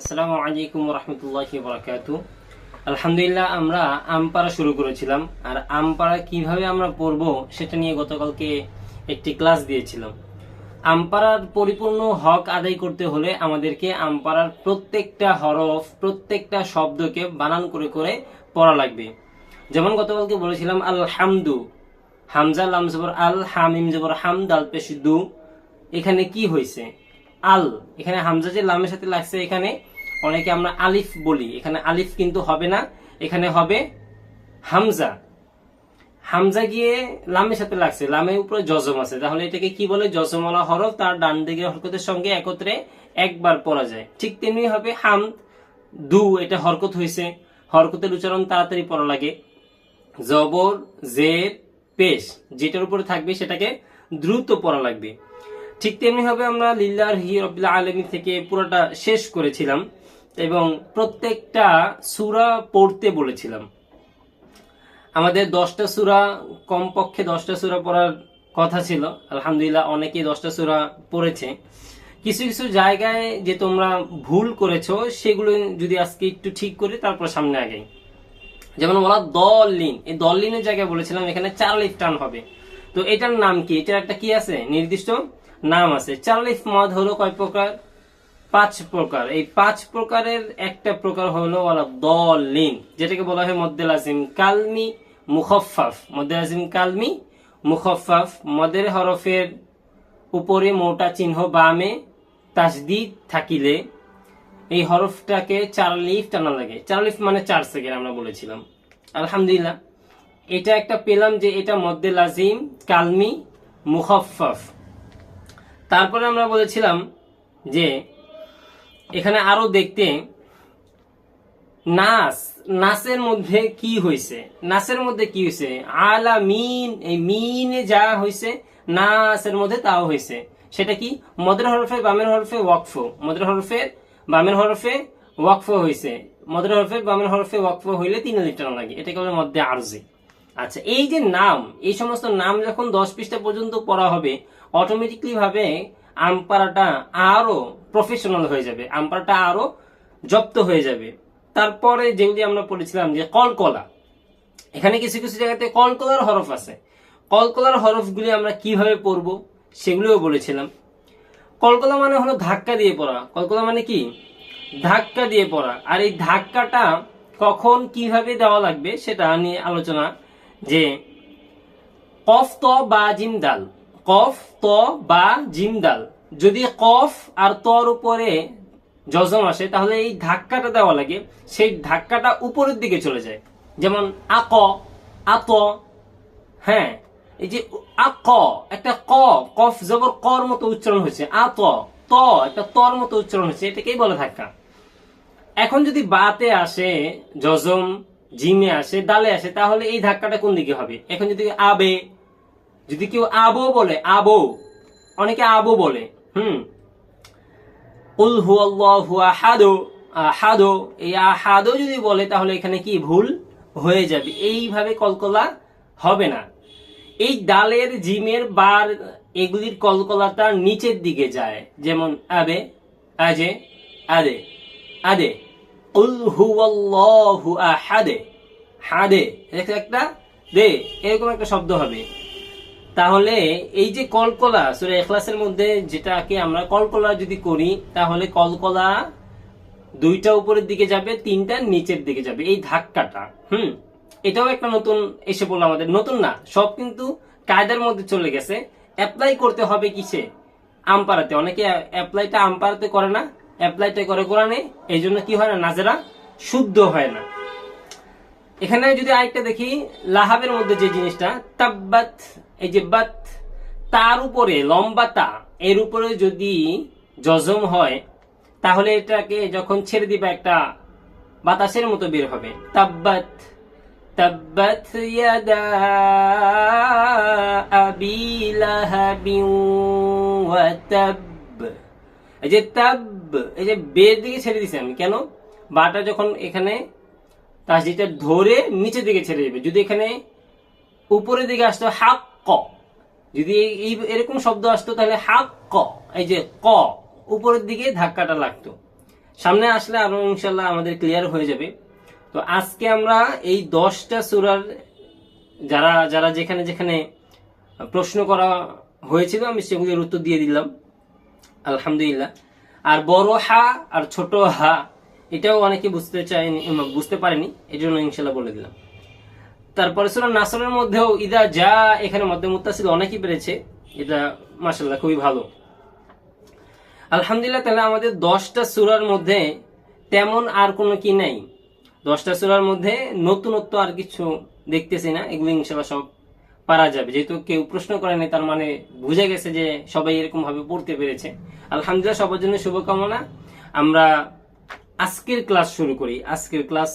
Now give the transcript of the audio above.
আসসালামু আলাইকুম রহমতুল্লাহ বরাকাতু আলহামদুলিল্লাহ, আমরা আমপাড়া শুরু করেছিলাম। আর আমপাড়া কীভাবে আমরা পড়ব সেটা নিয়ে গতকালকে একটি ক্লাস দিয়েছিলাম। আমপাড়ার পরিপূর্ণ হক আদায় করতে হলে আমাদেরকে আমপাড়ার প্রত্যেকটা হরফ, প্রত্যেকটা শব্দকে বানান করে করে পড়া লাগবে। যেমন গতকালকে বলেছিলাম, আলহামদু। হামজা লাম আল, হামিম জবর হাম দাল দু। এখানে কি হয়েছে? আল। এখানে হামজা যে লামের সাথে লাগছে এখানে অনেকে আমরা আলিফ বলি। এখানে আলিফ কিন্তু হবে না, এখানে হবে হামজা। হামজা গিয়ে লামের সাথে লাগছে, লামের উপরে জজম আছে। তাহলে এটাকে কি বলে? জজমওয়ালা হরফ, তার ডান দিকে হরকতের সঙ্গে একত্রে একবার পড়া যায়। ঠিক তেমনি হবে হাম দু, এটা হরকত হয়েছে। হরকতের উচ্চারণ তাড়াতাড়ি পড়া লাগে। জবর, জের, পেশ, যেটার উপরে থাকবে সেটাকে দ্রুত পড়া লাগবে। ঠিক তেমনি ভাবে আমরা লিল্লাহ রবিল্লা আলমী থেকে পুরোটা শেষ করেছিলাম এবং প্রত্যেকটা সুরা পড়তে বলেছিলাম। আমাদের দশটা সুরা, কমপক্ষে দশটা সুরা পড়ার কথা ছিল। আলহামদুলিল্লাহ অনেকেই দশটা সুরা পড়েছে। কিছু কিছু জায়গায় যে তোমরা ভুল করেছ, সেগুলো যদি আজকে একটু ঠিক করি, তারপর সামনে আগে যেমন বলা দলিন এই দলিনের জায়গায় বলেছিলাম, এখানে চার লিফ টান হবে। তো এটার নাম কি? এটার একটা কি আছে? নির্দিষ্ট নাম আছে। চার লিফ মদ হলো কয় প্রকার? পাঁচ প্রকার। এই পাঁচ প্রকারের একটা প্রকার হলো দলিন, যেটাকে বলা হয় মদ্দে লাজিম কালমি মুখফাফ মদ্দে লাজিম কালমি মুখফাফ মদের হরফের উপরে মোটা চিহ্ন বামে তাসদিদ থাকিলে এই হরফটাকে চার লিফ টানা লাগে। চার লিফ মানে চার সেকেন্ড আমরা বলেছিলাম। আলহামদুলিল্লাহ। এটা একটা পেলাম যে এটা মদ্দে লাজিম কালমি মুখফাফ তারপরে আমরা বলেছিলাম যে এখানে আরও দেখতে নাস, নাসের মধ্যে কি হয়েছে নাসের মধ্যে কি হয়েছে আলা মিন এই মিনে যা হয়েছে নাসের মধ্যে তাও হয়েছে সেটা কি? মদের হরফে বামের হরফে ওয়াকফ। মদের হরফে বামের হরফে ওয়াকফ হয়েছে মদের হরফে বামের হরফে ওয়াকফ হইলে তিন লিটার লাগে। এটাকে বলে মধ্যে আরজি। আচ্ছা এই যে নাম, এই সমস্ত নাম যখন দশ পৃষ্ঠা পর্যন্ত পড়া হবে অটোমেটিকলি ভাবে আমপারাটা আরও প্রফেশনাল হয়ে যাবে আমপারাটা আরও জব্দ হয়ে যাবে। তারপরে যেগুলি আমরা পড়েছিলাম যে কলকলা, এখানে কিছু কিছু জায়গাতে কলকলার হরফ আছে। কলকলার হরফগুলি আমরা কীভাবে পড়ব সেগুলিও বলেছিলাম। কলকলা মানে হলো ধাক্কা দিয়ে পড়া। কলকলা মানে কি? ধাক্কা দিয়ে পড়া। আর এই ধাক্কাটা কখন কীভাবে দেওয়া লাগবে সেটা নিয়ে আলোচনা যে কফ ত বা জিম দাল। কফ, ত বা জিম দাল যদি কফ আর তর উপরে জজম আসে, তাহলে এই ধাক্কাটা দেওয়া লাগে। সেই ধাক্কাটা উপরের দিকে চলে যায়। যেমন আক আত হ্যাঁ এই যে আক একটা ক, কফ জবর কর মতো উচ্চারণ হয়েছে। আত ত একটা তর মতো উচ্চারণ হয়েছে। এটাকেই বলে ধাক্কা। এখন যদি বাতে আসে জজম জিমে আসে দালে আসে, তাহলে এই ধাক্কাটা কোন দিকে হবে? এখন যদি আবে যদি কেউ আবো বলে, আবো, অনেকে আবো বলে, হুম। উল হু আল্লাহু আহাদো আহাদো, এই আহাদো যদি বলে, তাহলে এখানে কি ভুল হয়ে যাবে? এইভাবে কলকলা হবে না। এই ডালের, জিমের বার, এগুলির কলকলাটা নিচের দিকে যায়। যেমন, আবে, আজে, আদে আদে। উল হু আল্লাহু আহাদে, হাদে একটা দে, এরকম একটা শব্দ হবে। তাহলে এই যে কলকলা, সুরে এখলাসের মধ্যে যেটাকে আমরা কলকলা যদি করি, তাহলে কলকলা দুইটা উপরের দিকে যাবে, তিনটা নিচের দিকে যাবে। এই ধাক্কাটা, হুম? এটাও একটা নতুন এসে পড়ল আমাদের। নতুন না, সব কিন্তু কায়দার মধ্যে চলে গেছে। অ্যাপ্লাই করতে হবে কিসে? আমপাড়াতে অনেকে অ্যাপ্লাইটা আমপাড়াতে করে না, অ্যাপ্লাইটা করে কোরআনে। এই জন্য কি হয় না, নাজেরা? শুদ্ধ হয় না। এখানে যদি আরেকটা দেখি, লাহাবের মধ্যে যে জিনিসটা, তাব্বাত এই যে বাত, তার উপরে, লম্বা তা, এর উপরে যদি জজম হয়, তাহলে এটাকে যখন ছেড়ে দিবা একটা বাতাসের মতো বের হবে। তাব্বাত তাব্বাত ইয়াদা আবি লাহাবিন ওয়া তাব। এই যে তাব, এই যে বের দিকে ছেড়ে দিছি আমি, কেন? বাটা যখন এখানে তাসজিটা ধরে নিচের দিকে ছেড়ে যাবে যদি এখানে উপরের দিকে আসতো হাক ক। যদি এই- এরকম শব্দ আসতো, তাহলে হাক ক। এই যে ক, উপরের দিকে ধাক্কাটা লাগতো। সামনে আসলে আরও ইনশাল্লাহ আমাদের ক্লিয়ার হয়ে যাবে। তো আজকে আমরা এই দশটা সুরার যারা যারা যেখানে যেখানে প্রশ্ন করা হয়েছিল, আমি সেগুলির উত্তর দিয়ে দিলাম। আলহামদুলিল্লাহ। আর বড় হা আর ছোট হা, এটাও অনেকে বুঝতে চায়নি বুঝতে পারেনি এই জন্য ইনশাল্লাহ বলে দিলাম। তারপরে সুরা নাসরের মধ্যেও ইদা যা এখানে মধ্যে মুত্তাসিল অনেকই পেরেছে এটা মাসাল্লাহ খুবই ভালো। আলহামদুলিল্লাহ তাহলে আমাদের দশটা সুরার মধ্যে তেমন আর কোনো কি নাই। দশটা সুরার মধ্যে নতুনত্ব আর কিছু দেখতেছি না। এগুলো ইনশাল্লাহ সব পারা যাবে। যেহেতু কেউ প্রশ্ন করে নাই, তার মানে বুঝে গেছে যে সবাই এরকম ভাবে পড়তে পেরেছে। আলহামদুলিল্লাহ সবার জন্য শুভকামনা। আমরা আজকের ক্লাস শুরু করি। আজকের ক্লাস